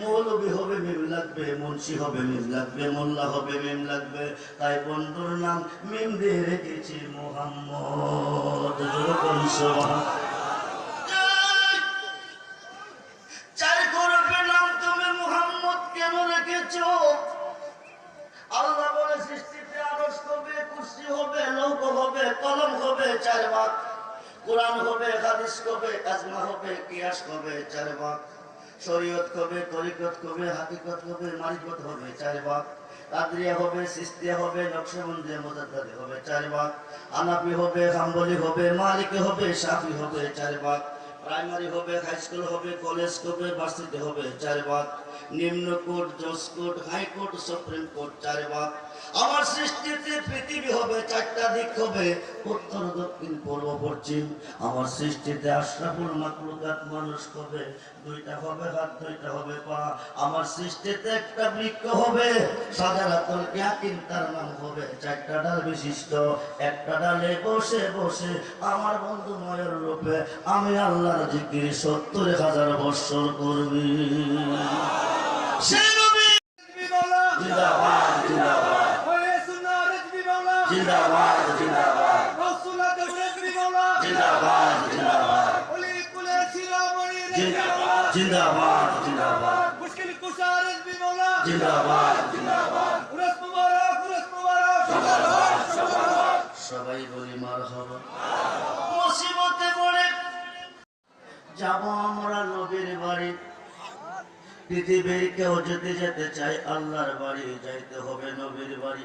মৌলবী হবে মিম লাগবে, মুন্সি হবে মিম লাগবে, মোল্লা হবে মিম লাগবে। তাই বন্ধুর নাম মিম দিয়ে রেখেছি মোহাম্মদ। তুমি মুহাম্মদ কেন রেখেছো? আল্লাহ বলে, সৃষ্টিতে আরস হবে, কুর্সি হবে, লৌহ হবে, কলম হবে, চার ভাগ। কোরআন হবে, হাদিস হবে আজমা হবে, কিয়াস হবে, চার ভাগ। শরীয়ত হবে তরিকত হবে হাকিকত হবে মারিফত হবে, চার ভাগ। কাদরিয়া হবে, সিস্তিয়া হবে, নকশবন্দি, মোজাদ্দাদি হবে, চার ভাগ। আনাপি হবে, হাম্বলি হবে, মালিকি হবে সাফি হবে, চার ভাগ। প্রাইমারি হবে, হাই স্কুল হবে, কলেজ হবে ভার্সিটি হবে, চার ভাগ। নিম্ন কোর্ট, জজ কোর্ট হাইকোর্ট সুপ্রিম কোর্ট, চার ভাগ। আমার সৃষ্টিতে পৃথিবী হবে চারটা দিক হবে। উত্তর দক্ষিণ পূর্ব পশ্চিম। আমার সৃষ্টিতে আশরাফুল মাকলুকাত মানুষ হবে। দুইটা হবে হাত দুইটা হবে পা। আমার সৃষ্টিতে একটা বৃক্ষ হবে। সাজারাতল ইয়াকিন তার নাম হবে। চারটা ডাল বিশিষ্ট। একটা ডালে বসে বসে আমার বন্ধু ময়ের রূপে আমি আল্লাহর জিকির সত্তর হাজার বৎসর করবি। সে নবী জিন্দাবাদ জিন্দাবাদ। জিন্দাবাদ জিন্দাবাদ। জিন্দাবাদ জিন্দাবাদ জিন্দাবাদ। মুশকিল কুশার এসবি মাওলা জিন্দাবাদ জিন্দাবাদ। উরস মুবারক উরস মুবারক। সবাই বলি মার হবা মুসিবতে পড়ে। যাব আমরা নবীর বাড়ি। পৃথিবীর কেউ যেতে যেতে চাই আল্লাহর বাড়ি। যাইতে হবে নবীর বাড়ি।